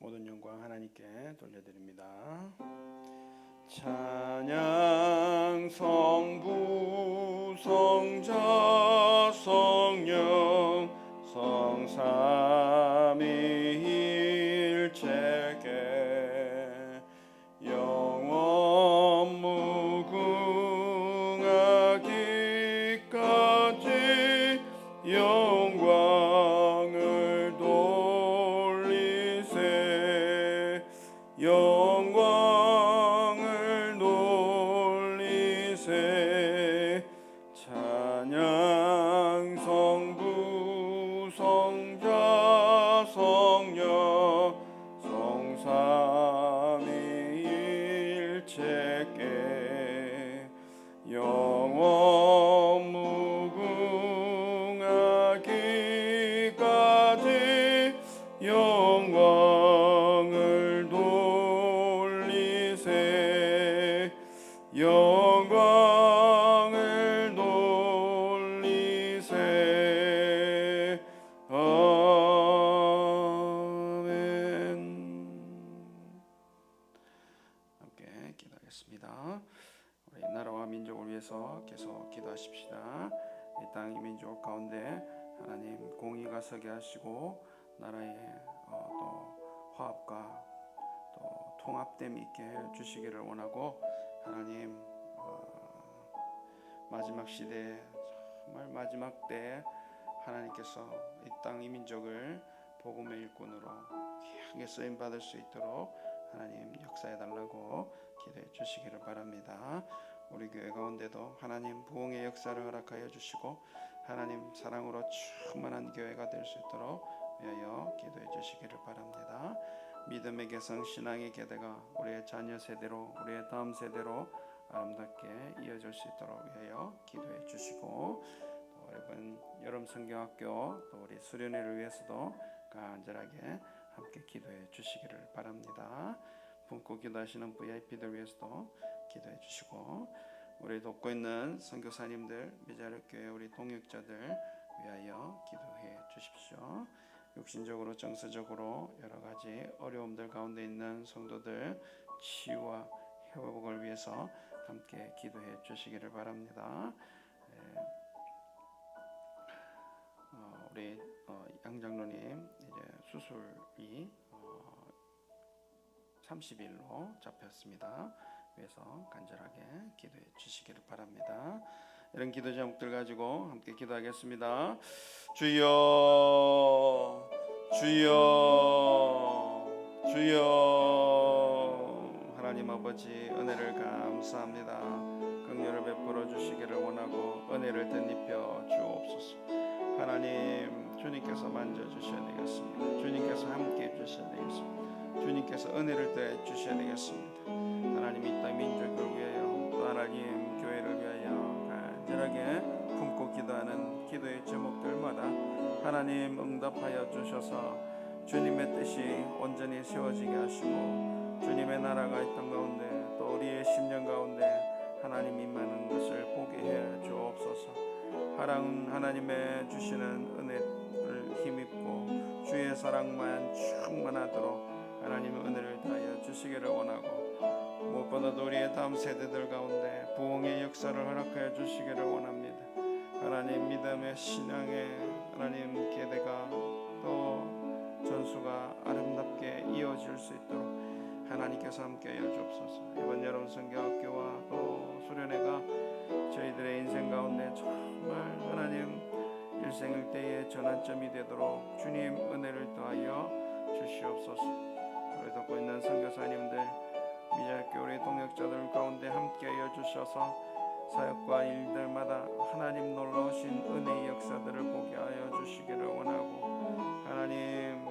모든 영광 하나님께 돌려드립니다. 찬양 성부 성자 성령 성삼위 통합됨 있게 해 주시기를 원하고 하나님 어, 마지막 시대 정말 마지막 때 하나님께서 이 땅 이 민족을 복음의 일꾼으로 귀하게 쓰임 받을 수 있도록 하나님 역사해 달라고 기도해 주시기를 바랍니다. 우리 교회 가운데도 하나님 부흥의 역사를 허락하여 주시고 하나님 사랑으로 충만한 교회가 될 수 있도록 위하여 기도해 주시기를 바랍니다. 믿음의 개성 신앙의 계대가 우리의 자녀 세대로 우리의 다음 세대로 아름답게 이어질 수 있도록 위하여 기도해 주시고 또 여러분 여름 성경학교 또 우리 수련회를 위해서도 간절하게 함께 기도해 주시기를 바랍니다. 품고 기도하시는 VIP들 위해서도 기도해 주시고 우리 돕고 있는 선교사님들 미자력 교회 우리 동역자들 위하여 기도해 주십시오. 육신적으로 정서적으로 여러 가지 어려움들 가운데 있는 성도들 치유와 회복을 위해서 함께 기도해 주시기를 바랍니다. 예. 어, 우리 어, 양 장로님 이제 수술이 어, 30일로 잡혔습니다. 그래서 간절하게 기도해 주시기를 바랍니다. 이런 기도 제목들 가지고 함께 기도하겠습니다. 주여, 주여, 주여, 하나님 아버지 은혜를 감사합니다. 긍휼을 베풀어 주시기를 원하고 은혜를 덧입혀 주옵소서. 하나님 주님께서 만져 주셔야 되겠습니다. 주님께서 함께 해 주셔야 되겠습니다. 주님께서 은혜를 더해 주셔야 되겠습니다. 하나님 이 땅 민족을 위하여 또 하나님 교회를 위하여 간절하게 품고 기도하는 기도의 제목들마다 하나님 응답하여 주셔서 주님의 뜻이 온전히 세워지게 하시고 주님의 나라가 이땅 가운데 또 우리의 심령 가운데 하나님 임하는 것을 보게 해 주옵소서. 하나님 하나님의 주시는 은혜를 힘입고 주의 사랑만 충만하도록 하나님의 은혜를 다하여 주시기를 원하고 무엇보다도 우리의 다음 세대들 가운데 부흥의 역사를 허락하여 주시기를 원합니다. 하나님 믿음의 신앙의 하나님 계대가 또 전수가 아름답게 이어질 수 있도록 하나님께서 함께하여 주옵소서. 이번 여름 성경학교와 또 수련회가 저희들의 인생 가운데 정말 하나님 일생일대의 전환점이 되도록 주님 은혜를 더하여 주시옵소서. 우리 돕고 있는 선교사님들 미자학교 우리 동역자들 가운데 함께하여 주셔서 사역과 일들마다 하나님 놀라우신 은혜의 역사들을 보게 하여 주시기를 원하고 하나님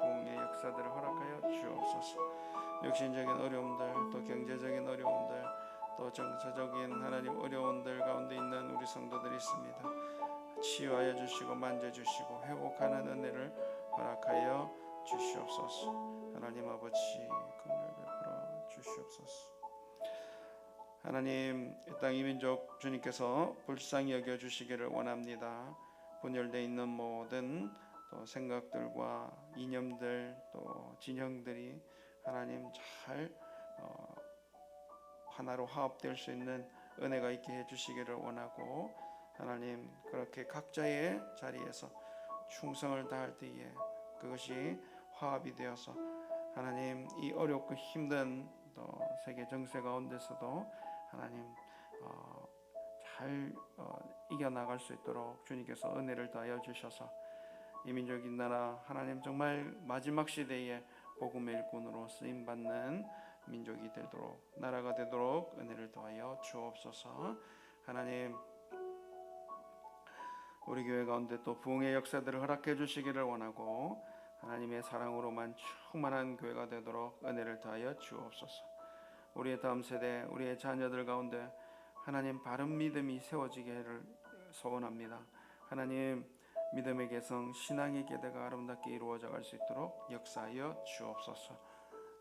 공의 역사들을 허락하여 주옵소서. 육신적인 어려움들 또 경제적인 어려움들 또 정서적인 하나님 어려움들 가운데 있는 우리 성도들이 있습니다. 치유하여 주시고 만져 주시고 회복하는 은혜를 허락하여 주시옵소서. 하나님 아버지 긍휼 주시옵소서. 하나님 이 땅 이민족 주님께서 불쌍히 여겨 주시기를 원합니다. 분열돼 있는 모든 또 생각들과 이념들 또 진영들이 하나님 잘 어, 하나로 화합될 수 있는 은혜가 있게 해주시기를 원하고 하나님 그렇게 각자의 자리에서 충성을 다할 때에 그것이 화합이 되어서 하나님 이 어렵고 힘든 또 세계 정세 가운데서도 하나님 어, 잘 어, 이겨 나갈 수 있도록 주님께서 은혜를 더하여 주셔서 이 민족 이 나라 하나님 정말 마지막 시대에 복음의 일꾼으로 쓰임 받는 민족이 되도록 나라가 되도록 은혜를 더하여 주옵소서. 하나님 우리 교회 가운데 또 부흥의 역사들을 허락해 주시기를 원하고 하나님의 사랑으로만 충만한 교회가 되도록 은혜를 더하여 주옵소서. 우리의 다음 세대, 우리의 자녀들 가운데 하나님 바른 믿음이 세워지기를 소원합니다. 하나님 믿음의 개성, 신앙의 계대가 아름답게 이루어져 갈 수 있도록 역사하여 주옵소서.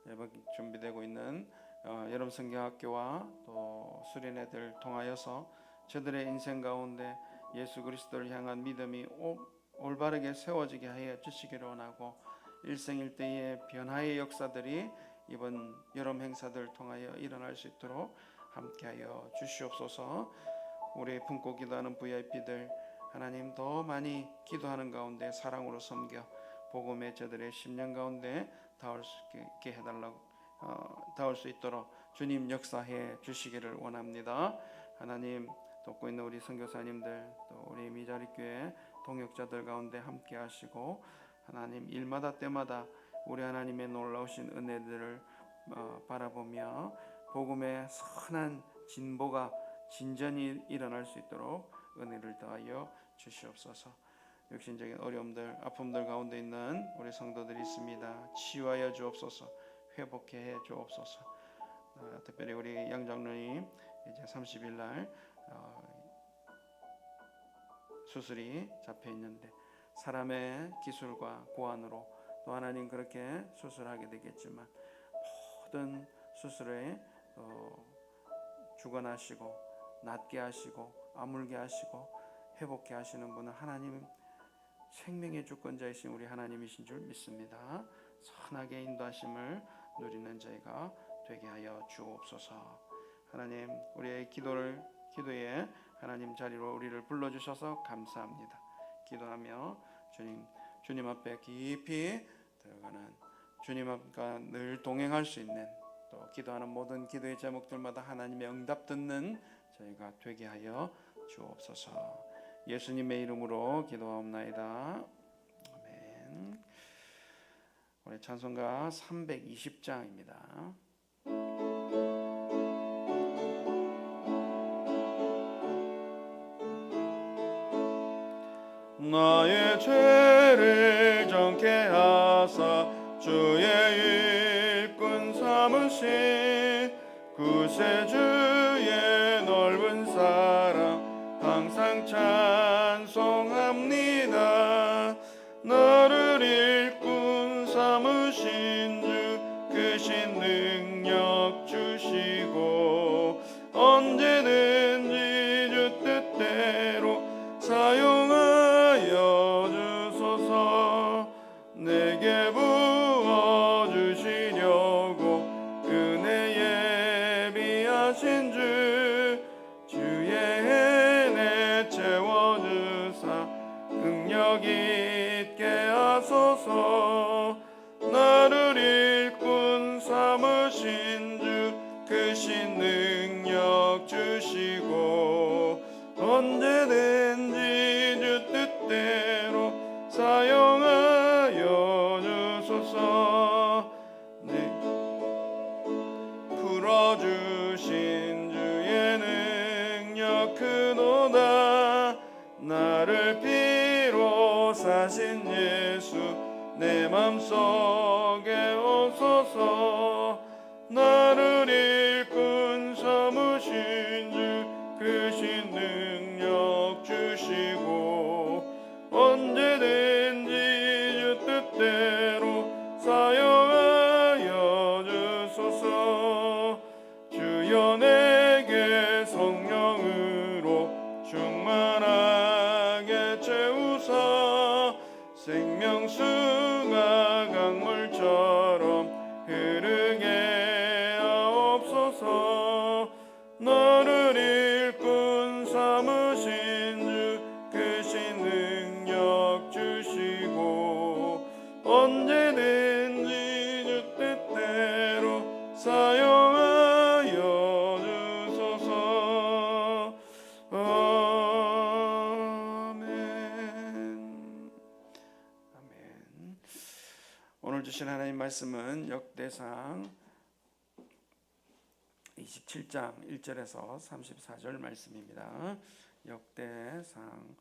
이번 준비되고 있는 어, 여름 성경학교와 또 수련회들 통하여서 저들의 인생 가운데 예수 그리스도를 향한 믿음이 오, 올바르게 세워지게 하여 주시기를 원하고 일생일대의 변화의 역사들이 이번 여름 행사들을 통하여 일어날 수 있도록 함께하여 주시옵소서. 우리 품고 기도하는 VIP들 하나님 더 많이 기도하는 가운데 사랑으로 섬겨 복음의 저들의 심령 가운데 닿을 수 있게 해달라고 어, 닿을 수 있도록 주님 역사해 주시기를 원합니다. 하나님 돕고 있는 우리 선교사님들 또 우리 미자리 교회 동역자들 가운데 함께 하시고 하나님 일마다 때마다 우리 하나님의 놀라우신 은혜들을 어, 바라보며 복음의 선한 진보가 진전이 일어날 수 있도록 은혜를 더하여 주시옵소서. 육신적인 어려움들, 아픔들 가운데 있는 우리 성도들이 있습니다. 치유하여 주옵소서. 회복해 주옵소서. 어, 특별히 우리 양 장로님 이제 30일 날 어, 수술이 잡혀 있는데 사람의 기술과 고안으로 또 하나님 그렇게 수술하게 되겠지만 모든 수술에 어, 주관하시고 낫게 하시고 아물게 하시고 회복케 하시는 분은 하나님 생명의 주권자이신 우리 하나님이신 줄 믿습니다. 선하게 인도하심을 누리는 저희가 되게 하여 주옵소서. 하나님 우리의 기도를 기도에 하나님 자리로 우리를 불러 주셔서 감사합니다. 기도하며 주님 주님 앞에 깊이 들어가는 주님 앞과 늘 동행할 수 있는 또 기도하는 모든 기도의 제목들마다 하나님의 응답 듣는 저희가 되게 하여 주옵소서. 예수님의 이름으로 기도하옵나이다. 아멘. 우리 찬송가 320장입니다. 나의 죄를 정케 하 사 주의 일꾼 삼으신 구세주 삼으신 주 크신 능력 주시고 내 역대상 27장 1절에서 34절 말씀입니다. 역대상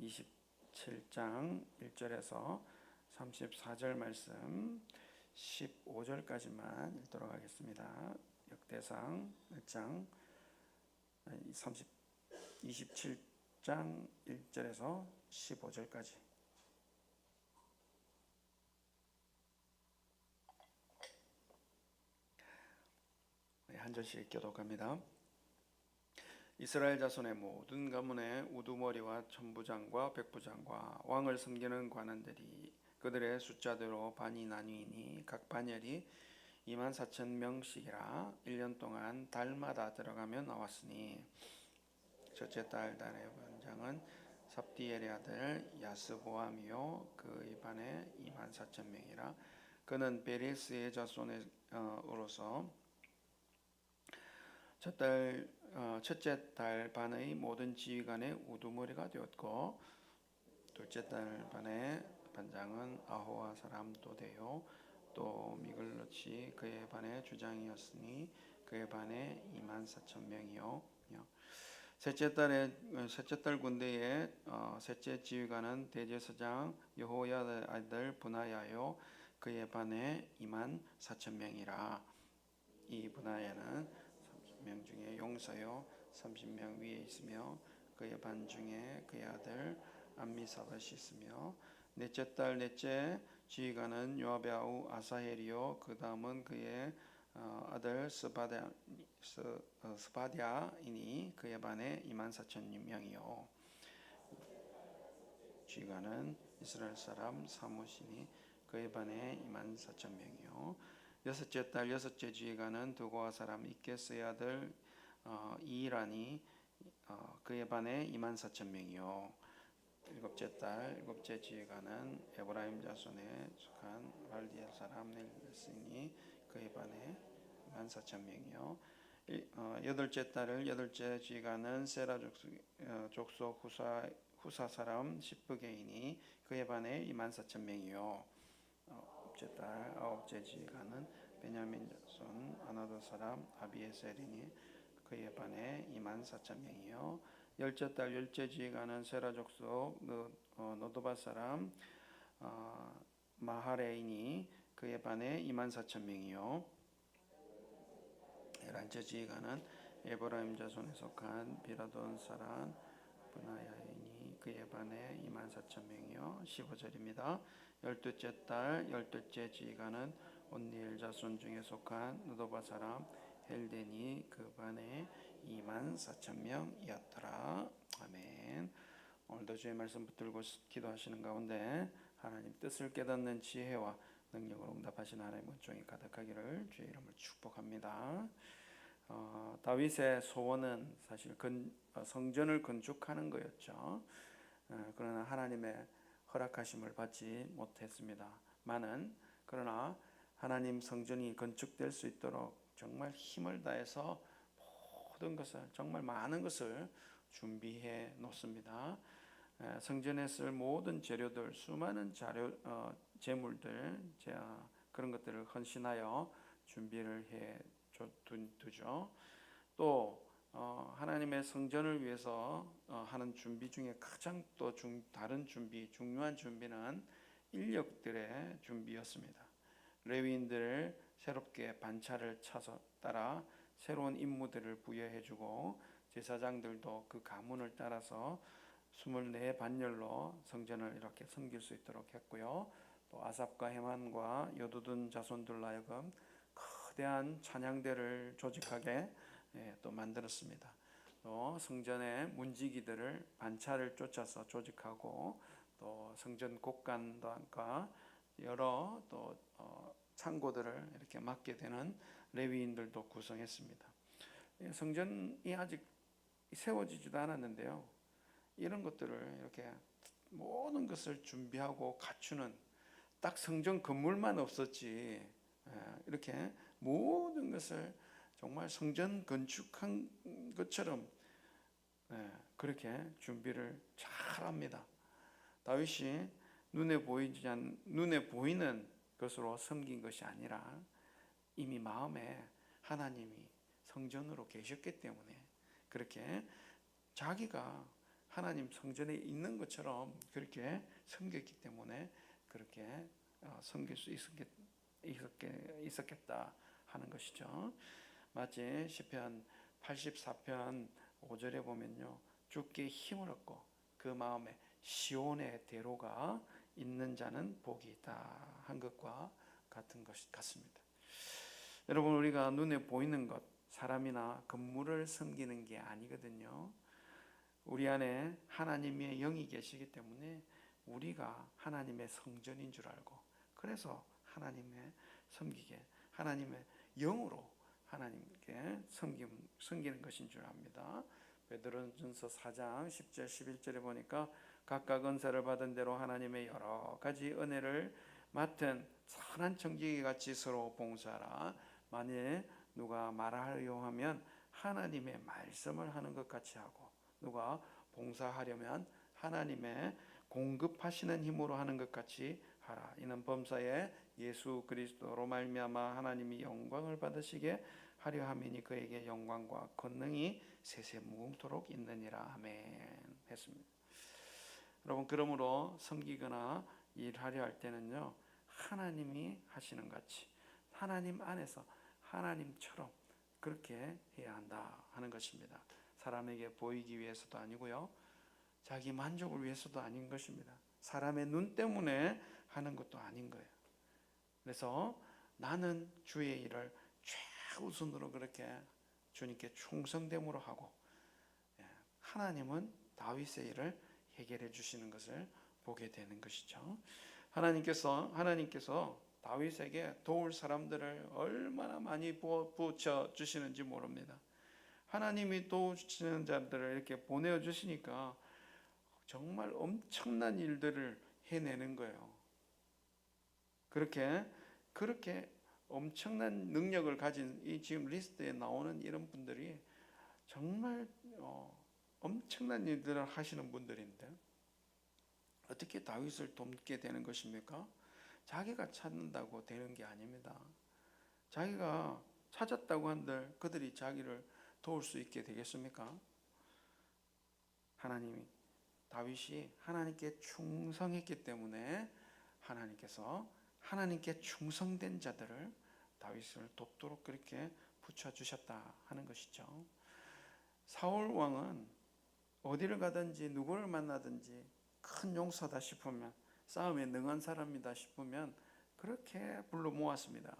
27장 1절에서 34절 말씀 15절까지만 읽도록 하겠습니다. 역대상 1장 30 27장 1절에서 15절까지 한 절씩 교독합니다. 이스라엘 자손의 모든 가문의 우두머리와 천부장과 백부장과 왕을 섬기는 관원들이 그들의 숫자대로 반이 나뉘니 각 반열이 2만 4천 명씩이라 1년 동안 달마다 들어가며 나왔으니 첫째 달 달의 반장은 삽디엘의 아들 야스보암이요 그의 반에 2만 4천 명이라 그는 베레스의 자손으로서 첫 달 어, 첫째 달 반의 모든 지휘관의 우두머리가 되었고 둘째 달 반의 반장은 아호와 사람 도대요 또 미글로치 그의 반의 주장이었으니 그의 반에 2만 4천 명이요. 셋째 달에 어, 셋째 달 군대의 어, 셋째 지휘관은 대제사장 여호야의 아들 분하야요. 그의 반에 2만 4천 명이라. 이 분하야는 30 명 중에 용사요 30명 위에 있으며 그의 반 중에 그의 아들 암미사밧이 있으며 넷째 달 넷째 지휘관은 요압의 아우 아사헬이요 그 다음은 그의 어, 아들 스바다 스, 어, 스바디아이니 그의 반에 2만 4천 명이요. 지휘관은 이스라엘 사람 사무시니 그의 반에 2만 4천 명이요 여섯째 달 여섯째 지휘관은 두고아 사람 이케스의 아들 어, 이란이 어, 그의 반에 2만 4천 명이요. 일곱째 달 일곱째 지휘관은 에브라임 자손에 속한 발디엘 사람 넬스니 그의 반에 2만 4천 명이요. 일- 어, 여덟째 달을 여덟째 지휘관은 세라 족속, 어, 족속 후사 후사 사람 시프게이니 그의 반에 2만 4천 명이요 아홉째 달 아홉째 지휘관은 베냐민 자손 아나도 사람 아비에셀이니 그의 반에 2만 4천 명이요. 열째 달 열째 지휘관은 세라 족속 노, 어, 노도바 사람 어, 마하레이니 그의 반에 2만 4천 명이요. 열한째 지휘관은 에브라임 자손에 속한 비라돈 사람 분하야이니 그의 반에 2만 4천 명이요 15절입니다 열두째 달 열둘째 지휘관은 온니엘 자손 중에 속한 누도바 사람 헬덴이 그 반에 2만 4천 명이었더라. 아멘. 오늘도 주의 말씀 붙들고 기도하시는 가운데 하나님 뜻을 깨닫는 지혜와 능력으로 응답하신 하나님 은총이 가득하기를 주의 이름을 축복합니다. 어, 다윗의 소원은 사실 건, 어, 성전을 건축하는 거였죠. 어, 그러나 하나님의 허락하심을 받지 못했습니다. 많은 그러나 하나님 성전이 건축될 수 있도록 정말 힘을 다해서 모든 것을 정말 많은 것을 준비해 놓습니다. 에, 성전에 쓸 모든 재료들, 수많은 자료, 어, 재물들, 자, 그런 것들을 헌신하여 준비를 해 두죠. 또 어, 하나님의 성전을 위해서 어, 하는 준비 중에 가장 또 중, 다른 준비, 중요한 준비는 인력들의 준비였습니다. 레위인들을 새롭게 반차를 차서 따라 새로운 임무들을 부여해주고 제사장들도 그 가문을 따라서 24 반열로 성전을 이렇게 섬길 수 있도록 했고요. 또 아삽과 헤만과 여두둔 자손들로 하여금 거대한 찬양대를 조직하게 예, 또 만들었습니다. 또 성전의 문지기들을 반차를 쫓아서 조직하고 또 성전 곡간과 여러 또 어, 창고들을 이렇게 맡게 되는 레위인들도 구성했습니다. 이 성전이 아직 세워지지도 않았는데요. 이런 것들을 이렇게 모든 것을 준비하고 갖추는 딱 성전 건물만 없었지 예, 이렇게 모든 것을 정말 성전 건축한 것처럼 예, 그렇게 준비를 잘 합니다. 다윗이 눈에 보이지 않 눈에 보이는 것으로 섬긴 것이 아니라 이미 마음에 하나님이 성전으로 계셨기 때문에 그렇게 자기가 하나님 성전에 있는 것처럼 그렇게 섬겼기 때문에 그렇게 어, 섬길 수 있었겠, 있었겠다 하는 것이죠. 마치 시편 84편 5절에 보면요. 주께 힘을 얻고 그 마음에 시온의 대로가 있는 자는 복이 있다 한 것과 같은 것 같습니다. 여러분 우리가 눈에 보이는 것 사람이나 건물을 섬기는 게 아니거든요. 우리 안에 하나님의 영이 계시기 때문에 우리가 하나님의 성전인 줄 알고 그래서 하나님의 섬기게 하나님의 영으로 하나님께 섬김, 섬기는 것인 줄 압니다. 베드로전서 4장 10절 11절에 보니까 각각 은사를 받은 대로 하나님의 여러 가지 은혜를 맡은 선한 청지기 같이 서로 봉사하라. 만일 누가 말하려 하면 하나님의 말씀을 하는 것 같이 하고 누가 봉사하려면 하나님의 공급하시는 힘으로 하는 것 같이 하라. 이는 범사에 예수 그리스도로 말미암아 하나님이 영광을 받으시게 하려 함이니 그에게 영광과 권능이 세세 무궁토록 있느니라 아멘 했습니다. 여러분 그러므로 섬기거나 일하려 할 때는요 하나님이 하시는 같이 하나님 안에서 하나님처럼 그렇게 해야 한다 하는 것입니다. 사람에게 보이기 위해서도 아니고요. 자기 만족을 위해서도 아닌 것입니다. 사람의 눈 때문에 하는 것도 아닌 거예요. 그래서 나는 주의 일을 최우선으로 그렇게 주님께 충성됨으로 하고 예, 하나님은 다윗의 일을 해결해 주시는 것을 보게 되는 것이죠. 하나님께서 하나님께서 다윗에게 도울 사람들을 얼마나 많이 부어 주시는지 모릅니다. 하나님이 도우시는 자들을 이렇게 보내어 주시니까 정말 엄청난 일들을 해내는 거예요. 그렇게 그렇게 엄청난 능력을 가진 이 지금 리스트에 나오는 이런 분들이 정말 어, 엄청난 일들을 하시는 분들인데 어떻게 다윗을 돕게 되는 것입니까? 자기가 찾는다고 되는 게 아닙니다. 자기가 찾았다고 한들 그들이 자기를 도울 수 있게 되겠습니까? 하나님이 다윗이 하나님께 충성했기 때문에 하나님께서 하나님께 충성된 자들을 다윗을 돕도록 그렇게 붙여 주셨다 하는 것이죠. 사울 왕은 어디를 가든지 누구를 만나든지 큰 용사다 싶으면 싸움에 능한 사람이다 싶으면 그렇게 불러 모았습니다.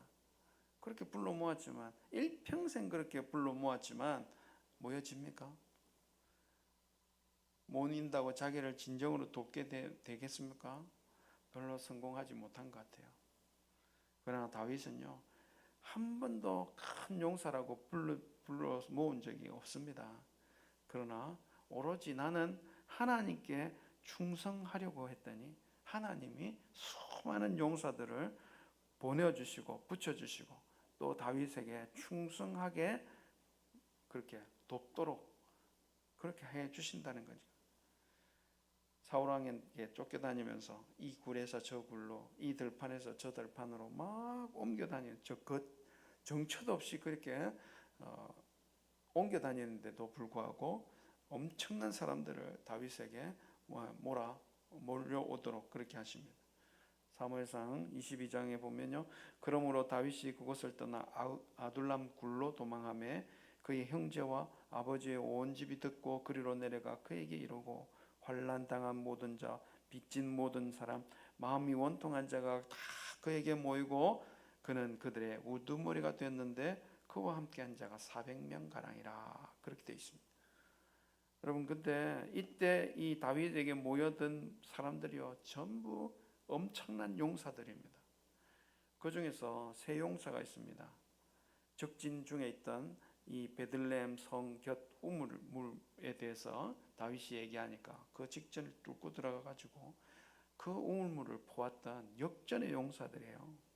그렇게 불러 모았지만 일평생 그렇게 불러 모았지만 모여집니까? 못 인다고 자기를 진정으로 돕게 되, 되겠습니까? 별로 성공하지 못한 것 같아요. 그러나 다윗은요 한 번도 큰 용사라고 불러, 불러 모은 적이 없습니다. 그러나 오로지 나는 하나님께 충성하려고 했더니 하나님이 수많은 용사들을 보내주시고 붙여주시고 또 다윗에게 충성하게 그렇게 돕도록 그렇게 해 주신다는 거죠. 사울 왕에게 쫓겨다니면서 이 굴에서 저 굴로 이 들판에서 저 들판으로 막 옮겨 다니는 저것 정처도 없이 그렇게 어, 옮겨 다니는데도 불구하고 엄청난 사람들을 다윗에게 몰아 몰려오도록 그렇게 하십니다. 사무엘상 22장에 보면요. 그러므로 다윗이 그곳을 떠나 아둘람 굴로 도망하며 그의 형제와 아버지의 온 집이 듣고 그리로 내려가 그에게 이르고 환난 당한 모든 자, 빚진 모든 사람, 마음이 원통한 자가 다 그에게 모이고 그는 그들의 우두머리가 됐는데 그와 함께한 자가 400명 가량이라 그렇게 되어 있습니다. 여러분 근데 이때 이 다윗에게 모여든 사람들이요 전부 엄청난 용사들입니다. 그 중에서 세 용사가 있습니다. 적진 중에 있던 이 베들레헴 성곁 우물물에 대해서 다윗이 얘기하니까 그 직전을 뚫고 들어가 가지고 그 우물물을 보았던 역전의 용사들이에요.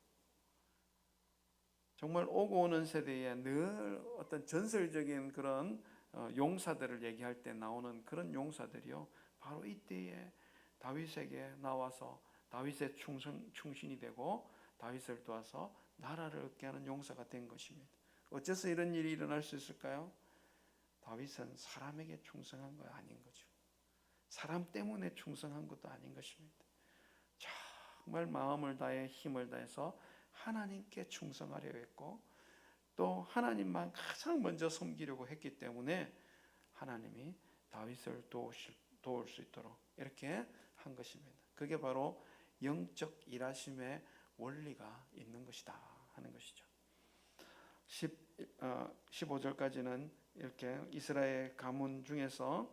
정말 오고 오는 세대에 늘 어떤 전설적인 그런 어, 용사들을 얘기할 때 나오는 그런 용사들이요. 바로 이때에 다윗에게 나와서 다윗의 충성, 충신이 되고 다윗을 도와서 나라를 얻게 하는 용사가 된 것입니다. 어째서 이런 일이 일어날 수 있을까요? 다윗은 사람에게 충성한 거 아닌 거죠. 사람 때문에 충성한 것도 아닌 것입니다. 정말 마음을 다해 힘을 다해서 하나님께 충성하려 했고 또 하나님만 가장 먼저 섬기려고 했기 때문에 하나님이 다윗을 도우실, 도울 수 있도록 이렇게 한 것입니다. 그게 바로 영적 일하심의 원리가 있는 것이다 하는 것이죠. 10, 어, 15절까지는 이렇게 이스라엘 가문 중에서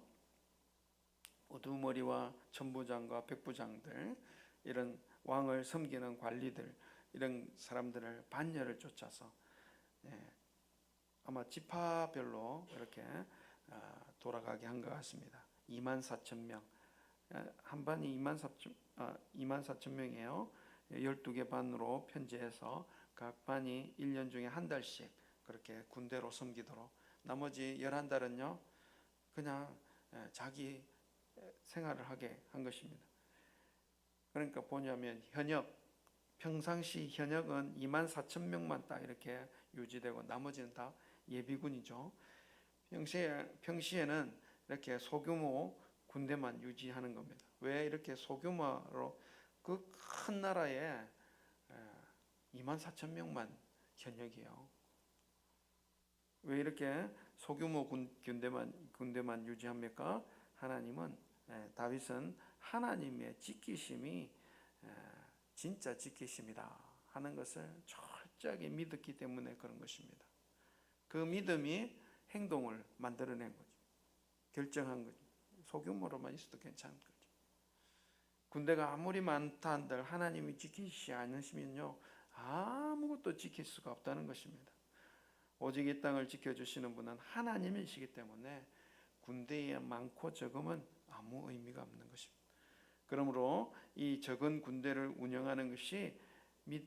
우두머리와 천부장과 백부장들 이런 왕을 섬기는 관리들 이런 사람들을 반열을 쫓아서 예, 아마 지파별로 이렇게 아, 돌아가게 한 것 같습니다. 2만 4천 명. 아, 한 반이 2만 4천, 아, 2만 4천 명이에요. 12개 반으로 편제해서 각 반이 1년 중에 한 달씩 그렇게 군대로 섬기도록 나머지 11달은요. 그냥 예, 자기 생활을 하게 한 것입니다. 그러니까 뭐냐면 현역 평상시 현역은 2만 4천 명만 딱 이렇게 유지되고 나머지는 다 예비군이죠. 평시에 평시에는 이렇게 소규모 군대만 유지하는 겁니다. 왜 이렇게 소규모로 그 큰 나라에 2만 4천 명만 현역이에요. 왜 이렇게 소규모 군, 군대만 군대만 유지합니까? 하나님은 다윗은 하나님의 지키심이 진짜 지키심이다 하는 것을 철저하게 믿었기 때문에 그런 것입니다. 그 믿음이 행동을 만들어낸 거죠. 결정한 거죠. 소규모로만 있어도 괜찮은 거죠. 군대가 아무리 많다 한들 하나님이 지키시 않으시면요 아무것도 지킬 수가 없다는 것입니다. 오직 이 땅을 지켜주시는 분은 하나님이시기 때문에 군대에 많고 적음은 아무 의미가 없는 것입니다. 그러므로 이 적은 군대를 운영하는 것이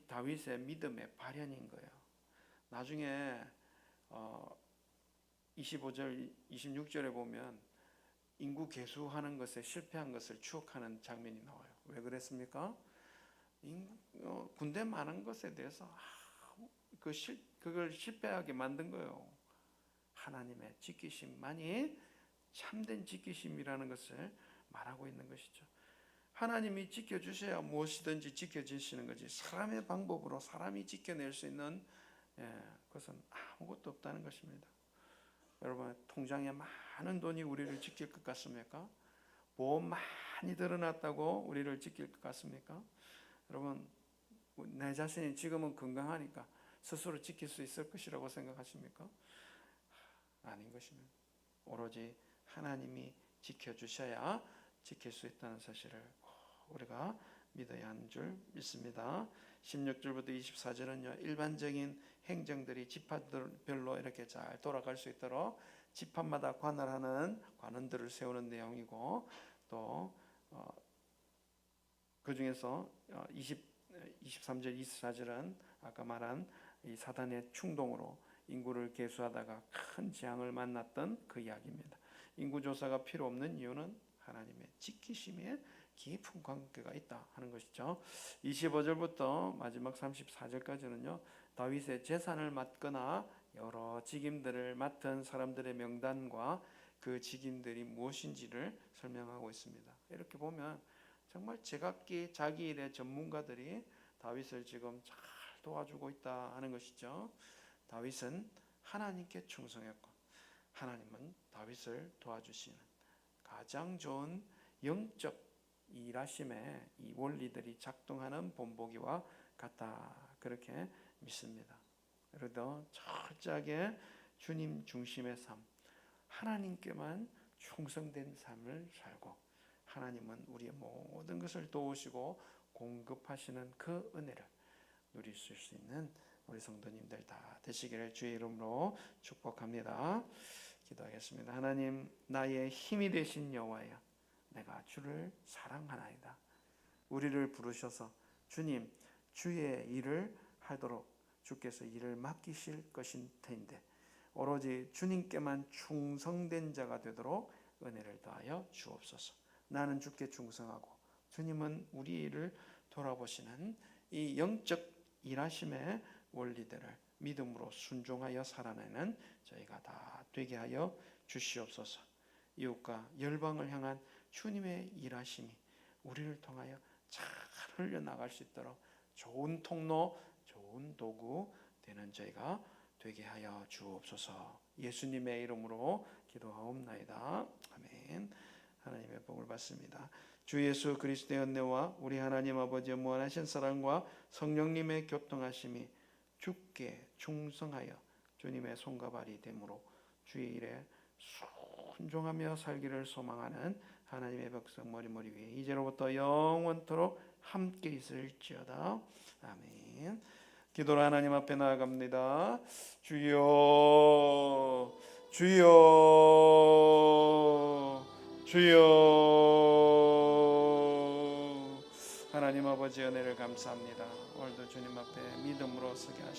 다윗의 믿음의 발현인 거예요. 나중에 어 25절, 26절에 보면 인구 개수하는 것에 실패한 것을 추억하는 장면이 나와요. 왜 그랬습니까? 인구, 어, 군대 많은 것에 대해서 아, 그 실, 그걸 실패하게 만든 거예요. 하나님의 지키심만이 참된 지키심이라는 것을 말하고 있는 것이죠. 하나님이 지켜주셔야 무엇이든지 지켜주시는 거지 사람의 방법으로 사람이 지켜낼 수 있는 예, 그것은 아무것도 없다는 것입니다. 여러분 통장에 많은 돈이 우리를 지킬 것 같습니까? 보험 많이 드러났다고 우리를 지킬 것 같습니까? 여러분 내 자신이 지금은 건강하니까 스스로 지킬 수 있을 것이라고 생각하십니까? 아닌 것입니다. 오로지 하나님이 지켜주셔야 지킬 수 있다는 사실을 우리가 믿어야 하는 줄 믿습니다. 16절부터 24절은요. 일반적인 행정들이 집합별로 이렇게 잘 돌아갈 수 있도록 집합마다 관할하는 관원들을 세우는 내용이고 또 어, 그 중에서 20, 23절, 24절은 아까 말한 이 사단의 충동으로 인구를 계수하다가 큰 재앙을 만났던 그 이야기입니다. 인구 조사가 필요 없는 이유는 하나님의 지키심에 깊은 관계가 있다 하는 것이죠. 25절부터 마지막 34절까지는요. 다윗의 재산을 맡거나 여러 직임들을 맡은 사람들의 명단과 그 직임들이 무엇인지를 설명하고 있습니다. 이렇게 보면 정말 제각기 자기 일의 전문가들이 다윗을 지금 잘 도와주고 있다 하는 것이죠. 다윗은 하나님께 충성했고 하나님은 다윗을 도와주시는 가장 좋은 영적 일하심에 이 원리들이 작동하는 본보기와 같다 그렇게 믿습니다. 그래도 철저하게 주님 중심의 삶, 하나님께만 충성된 삶을 살고 하나님은 우리의 모든 것을 도우시고 공급하시는 그 은혜를 누릴 수 있는 우리 성도님들 다 되시기를 주의 이름으로 축복합니다. 기도하겠습니다. 하나님 나의 힘이 되신 여호와여 내가 주를 사랑하나이다. 우리를 부르셔서 주님 주의 일을 하도록 주께서 일을 맡기실 것인 텐데 오로지 주님께만 충성된 자가 되도록 은혜를 더하여 주옵소서. 나는 주께 충성하고 주님은 우리 일을 돌아보시는 이 영적 일하심의 원리들을 믿음으로 순종하여 살아내는 저희가 다 되게 하여 주시옵소서. 이웃과 열방을 향한 주님의 일하심이 우리를 통하여 잘 흘려나갈 수 있도록 좋은 통로, 좋은 도구 되는 저희가 되게 하여 주옵소서. 예수님의 이름으로 기도하옵나이다. 아멘. 하나님의 복을 받습니다. 주 예수 그리스도의 은혜와 우리 하나님 아버지의 무한하신 사랑과 성령님의 교통하심이 주께 충성하여 주님의 손과 발이 되므로 주의 일에 순종하며 살기를 소망하는 하나님의 백성 머리머리 위에 이제로부터 영원토록 함께 있을지어다. 아멘. 기도로 하나님 앞에 나아갑니다. 주여, 주여, 주여. 하나님 아버지 은혜를 감사합니다. 오늘도 주님 앞에 믿음으로 서게 하시.